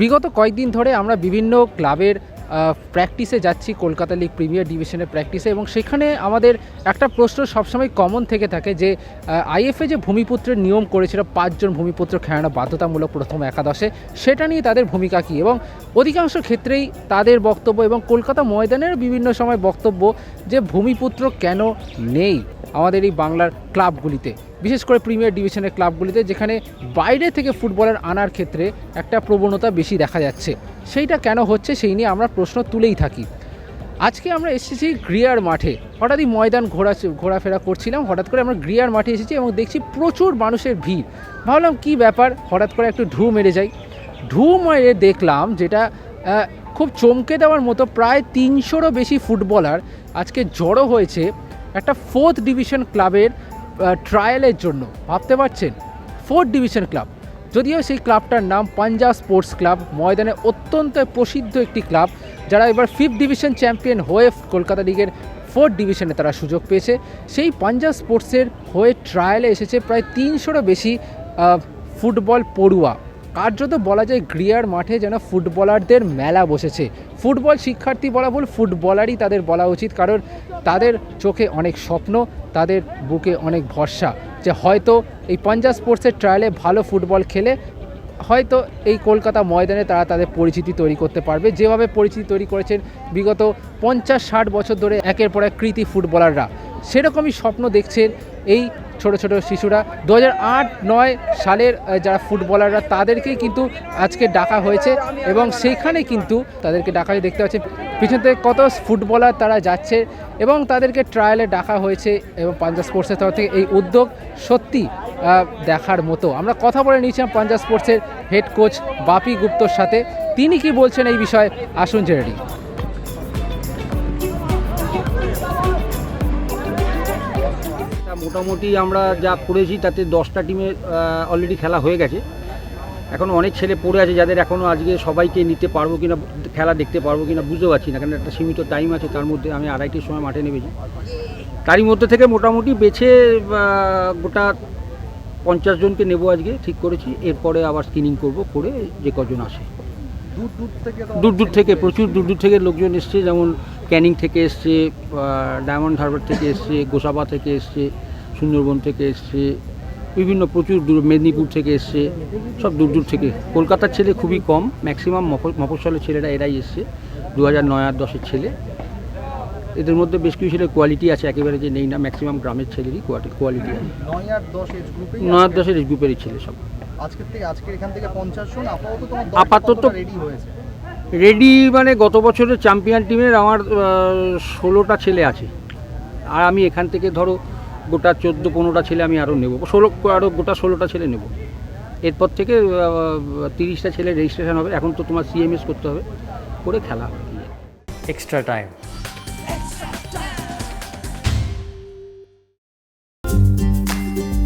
বিগত কয়েকদিন ধরে আমরা বিভিন্ন ক্লাবের প্র্যাকটিসে যাচ্ছি, কলকাতা লিগ প্রিমিয়ার ডিভিশনের প্র্যাকটিসে এবং সেখানে আমাদের একটা প্রশ্ন সবসময় কমন থেকে থাকে যে আইএফএ যে ভূমিপুত্রের নিয়ম করেছিল, পাঁচজন ভূমিপুত্র খেলানো বাধ্যতামূলক প্রথম একাদশে, সেটা নিয়ে তাদের ভূমিকা কী? এবং অধিকাংশ ক্ষেত্রেই তাদের বক্তব্য এবং কলকাতা ময়দানের বিভিন্ন সময় বক্তব্য যে, ভূমিপুত্র কেন নেই? আমাদের এই বাংলার ক্লাবগুলিতে, বিশেষ করে প্রিমিয়ার ডিভিশনের ক্লাবগুলিতে, যেখানে বাইরে থেকে ফুটবলার আনার ক্ষেত্রে একটা প্রবণতা বেশি দেখা যাচ্ছে। সেইটা কেন হচ্ছে সেই নিয়ে আমরা প্রশ্ন তুলেই থাকি। আজকে আমরা এসেছি গ্রিয়ার মাঠে। হঠাৎই ময়দান ঘোরা, ঘোরাফেরা করছিলাম। হঠাৎ করে আমরা গ্রিয়ার মাঠে এসেছি এবং দেখছি প্রচুর মানুষের ভিড়। ভাবলাম কি ব্যাপার? হঠাৎ করে একটু ঢু মেরে যাই। ঢু মেরে দেখলাম যেটা খুব চমকে দেওয়ার মতো প্রায় তিনশোরও বেশি ফুটবলার আজকে জড়ো হয়েছে একটা ফোর্থ ডিভিশন ক্লাবের ট্রায়ালের জন্য। ভাবতে পারছেন? ফোর্থ ডিভিশন ক্লাব যদিও সেই ক্লাবটার নাম পাঞ্জাব স্পোর্টস ক্লাব ময়দানে অত্যন্ত প্রসিদ্ধ একটি ক্লাব যারা এবার ফিফথ ডিভিশন চ্যাম্পিয়ন হয়ে কলকাতা লিগের ফোর্থ ডিভিশনে তারা সুযোগ পেয়েছে। সেই পাঞ্জাব স্পোর্টসের হয়ে ট্রায়ালে এসেছে প্রায় তিনশোরও বেশি ফুটবল পড়ুয়া। কার্যত বলা যায় গ্রিয়ার মাঠে যেন ফুটবলারদের মেলা বসেছে। ফুটবল শিক্ষার্থী বলা ভুল, ফুটবলারই তাদের বলা উচিত, কারণ তাদের চোখে অনেক স্বপ্ন, তাদের বুকে অনেক ভরসা যে হয়তো এই পাঞ্জাব স্পোর্টসের ট্রায়ালে ভালো ফুটবল খেলে, হয়তো এই কলকাতা ময়দানে তারা তাদের পরিচিতি তৈরি করতে পারবে। যেভাবে পরিচিতি তৈরি করেছেন বিগত পঞ্চাশ ষাট বছর ধরে একের পর এক কৃতি ফুটবলাররা। সেরকমই স্বপ্ন দেখছেন এই ছোট ছোট শিশুরা। দু আট, নয় সালের যারা ফুটবলাররা, তাদেরকেই কিন্তু আজকে ডাকা হয়েছে এবং সেইখানে কিন্তু তাদেরকে ডাকা দেখতে পাচ্ছেন, পিছন থেকে কত ফুটবলার তারা যাচ্ছে এবং তাদেরকে ট্রায়ালে ডাকা হয়েছে এবং পাঞ্জাব স্পোর্টসের তরফ থেকে এই উদ্যোগ সত্যি দেখার মতো। আমরা কথা বলে নিয়েছিলাম পাঞ্জাব স্পোর্টসের হেড কোচ বাপি গুপ্তর সাথে। তিনি কি বলছেন এই বিষয়ে? আসুন জেনে মোটামুটি আমরা যা করেছি তাতে দশটা টিমে অলরেডি খেলা হয়ে গেছে। এখন অনেক ছেলে পড়ে আছে যাদের এখনও আজকে সবাইকে নিতে পারব কিনা খেলা দেখতে পারব কিনা বুঝতে পারছি না কারণ একটা সীমিত টাইম আছে তার মধ্যে আমি আড়াইটির সময় মাঠে নেমেছি। তারই মধ্যে থেকে মোটামুটি বেছে গোটা পঞ্চাশ জনকে নেব আজকে ঠিক করেছি। এরপরে আবার স্ক্রিনিং করব করে যে কজন আসে। দূর দূর থেকে দূর দূর থেকে প্রচুর দূর দূর থেকে লোকজন এসছে যেমন ক্যানিং থেকে এসছে ডায়মন্ড হারবার থেকে এসছে গোসাবা থেকে এসছে সুন্দরবন থেকে এসছে বিভিন্ন প্রচুর দূর মেদিনীপুর থেকে এসছে সব দূর দূর থেকে। কলকাতার ছেলে খুবই কম ম্যাক্সিমাম মফস্বলের ছেলেরা এরাই এসছে দু হাজার নয় আর দশের ছেলে। এদের মধ্যে বেশ কিছু ছেলে কোয়ালিটি আছে একেবারে যে নেই না ম্যাক্সিমাম গ্রামের ছেলেরই কোয়ালিটি আছে। নয় আর দশ এজ দশের গ্রুপেরই ছেলে সব। আজকের থেকে আজকের এখান থেকে পঞ্চাশ জন আপাতত আপাতত- রেডি হয়েছে? রেডি মানে গত বছরের চ্যাম্পিয়ন টিমের আমার ষোলোটা ছেলে আছে। আর আমি এখান থেকে ধরো গোটা চোদ্দ, পনেরোটা ছেলে আমি আরও নেব। ষোলো আরও গোটা ষোলোটা ছেলে নেব। এরপর থেকে তিরিশটা ছেলে রেজিস্ট্রেশন হবে। এখন তো তোমার সিএমএস করতে হবে। করে খেলা এক্সট্রা extra